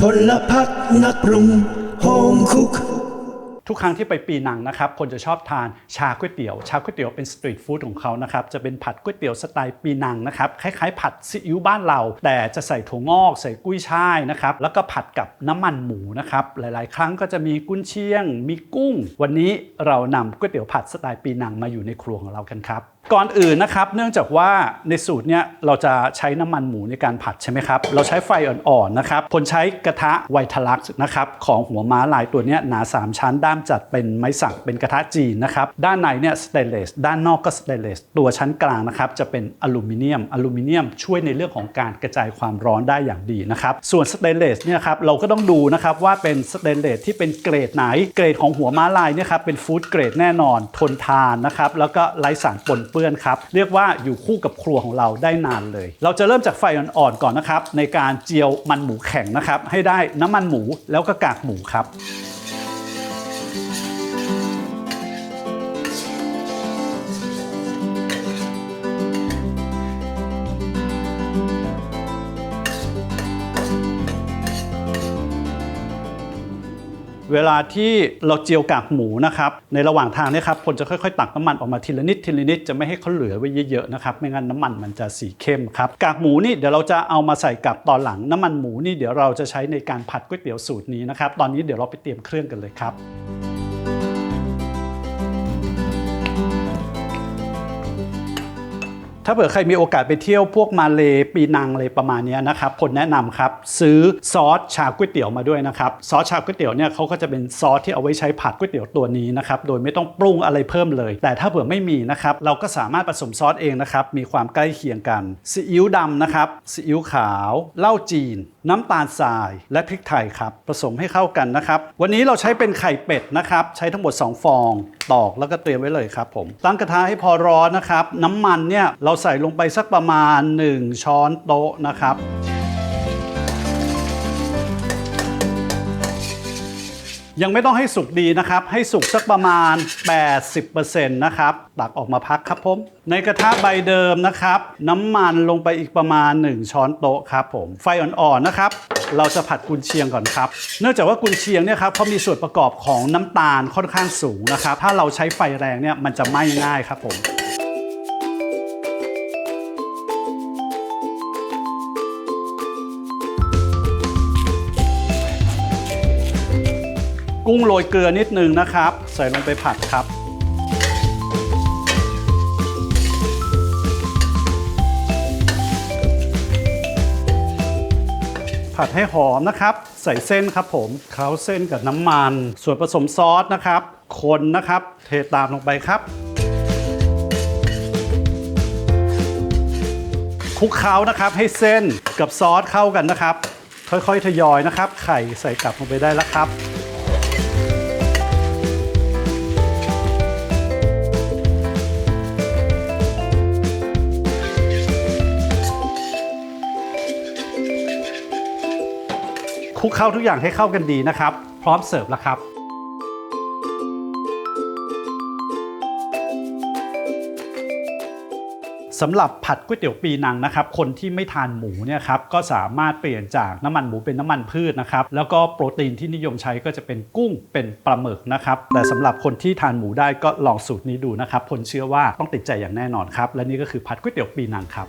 พลพักนักปรุงโฮมคุก ทุกครั้งที่ไปปีนังนะครับ คนจะชอบทานชาก๋วยเตี๋ยว ชาก๋วยเตี๋ยวเป็นสตรีทฟู้ดของเขานะครับ จะเป็นผัดก๋วยเตี๋ยวสไตล์ปีนังนะครับ คล้ายๆ ผัดซีอิ๊วบ้านเรา แต่จะใส่ถั่วงอก ใส่กุ้ยช่ายนะครับ แล้วก็ผัดกับน้ำมันหมูนะครับ หลายๆ ครั้งก็จะมีกุ้นเชียง มีกุ้ง วันนี้เรานำก๋วยเตี๋ยวผัดสไตล์ปีนังมาอยู่ในครัวของเรากันครับ ก่อนอื่นนะครับเนื่องจากว่าในสูตรเนี้ยเราจะใช้น้ำมันหมูในการผัดใช่ไหมครับ เราใช้ไฟอ่อนๆนะครับผลใช้กระทะไวทลักซ์นะครับของหัวม้าลายตัวเนี้ยหนา 3 ชั้น ด้ามจัดเป็นไม้สักเป็นกระทะจีนนะครับด้านในเนี่ยสเตนเลสด้านนอกก็สเตนเลสตัวชั้นกลางนะครับจะเป็นอลูมิเนียมอลูมิเนียมช่วยในเรื่องของการกระจายความร้อนได้อย่างดีนะครับส่วนสเตนเลสเนี่ยครับเราก็ต้องดูนะครับว่าเป็นสเตนเลสที่เป็นเกรดไหนเกรดของหัวม้าลายเนี่ยครับเป็นฟู้ดเกรดแน่นอนทนทานนะครับแล้วก็ไร้สารปนเปื้อนครับ เรียกว่าอยู่คู่กับครัวของเราได้นานเลย เราจะเริ่มจากไฟอ่อนๆก่อนนะครับ ในการเจียวมันหมูแข็งนะครับ ให้ได้น้ำมันหมูแล้วก็กากหมูครับ เวลาที่เราเจียวกากหมูนะครับ ในระหว่างทางเนี่ยครับคนจะค่อยๆ ตักน้ำมันออกมาทีละนิดทีละนิดจะไม่ให้เขาเหลือไว้เยอะๆนะครับไม่งั้นน้ำมันมันจะสีเข้มครับกากหมูนี่เดี๋ยวเราจะเอามาใส่กับตอนหลังน้ำมันหมูนี่เดี๋ยวเราจะใช้ในการผัดก๋วยเตี๋ยวสูตรนี้นะครับตอนนี้เดี๋ยวเราไปเตรียมเครื่องกันเลยครับ ถ้าเผื่อใครมีโอกาสไปเที่ยวพวกมาเลปีนังอะไรประมาณนี้นะครับผลแนะนำครับซื้อซอสชาก๋วยเตี๋ยวมาด้วยนะครับซอสชาก๋วยเตี๋ยวเนี่ยเขาก็จะเป็นซอสที่เอาไว้ใช้ผัดก๋วยเตี๋ยวตัวนี้นะครับโดยไม่ต้องปรุงอะไรเพิ่มเลย แต่ถ้าเผื่อไม่มีนะครับเราก็สามารถผสมซอสเองนะครับมีความใกล้เคียงกันซีอิ๊วดำนะครับซีอิ๊วขาวเหล้าจีน น้ำตาลทราย และพริกไทยครับผสมให้เข้ากันนะครับวันนี้เราใช้เป็นไข่เป็ดนะครับใช้ทั้งหมด 2 ฟองตอกแล้วก็เตรียมไว้เลยครับผมตั้งกระทะให้พอร้อนนะครับน้ำมันเนี่ยเราใส่ลงไปสักประมาณ 1 ช้อนโต๊ะนะครับ ยังไม่ต้องให้สุกดีนะครับ ให้สุกสักประมาณ 80%นะครับ ตักออกมาพักครับผม ในกระทะใบเดิมนะครับ น้ำมันลงไปอีกประมาณ 1 ช้อนโต๊ะครับผม ไฟอ่อนๆนะครับเราจะผัดกุนเชียงก่อนครับ เนื่องจากว่ากุนเชียงเนี่ยครับเขามีส่วนประกอบของน้ำตาลค่อนข้างสูงนะครับ ถ้าเราใช้ไฟแรงเนี่ยมันจะไหม้ง่ายครับผม กุ้งโรยเกลือนิดนึงนะครับ ใส่ลงไปผัดครับ ผัดให้หอมนะครับ ใส่เส้นครับผมเคล้าเส้นกับน้ำมัน ส่วนผสมซอสนะครับ คนนะครับ เทตามลงไปครับคลุกเคล้านะครับให้เส้นกับซอสเข้ากันนะครับ ค่อยๆ ทยอยนะครับ ไข่ใส่กลับลงไปได้แล้วครับ ลุกเคล้าทุกอย่างให้เข้ากันดีนะครับ พร้อมเสิร์ฟแล้วครับ สำหรับผัดก๋วยเตี๋ยวปีนังนะครับ คนที่ไม่ทานหมูเนี่ยครับก็สามารถเปลี่ยนจากน้ำมันหมูเป็นน้ำมันพืชนะครับ แล้วก็โปรตีนที่นิยมใช้ก็จะเป็นกุ้งเป็นปลาหมึกนะครับ แต่สำหรับคนที่ทานหมูได้ก็ลองสูตรนี้ดูนะครับผลเชื่อว่าต้องติดใจอย่างแน่นอนครับ และนี่ก็คือผัดก๋วยเตี๋ยวปีนังครับ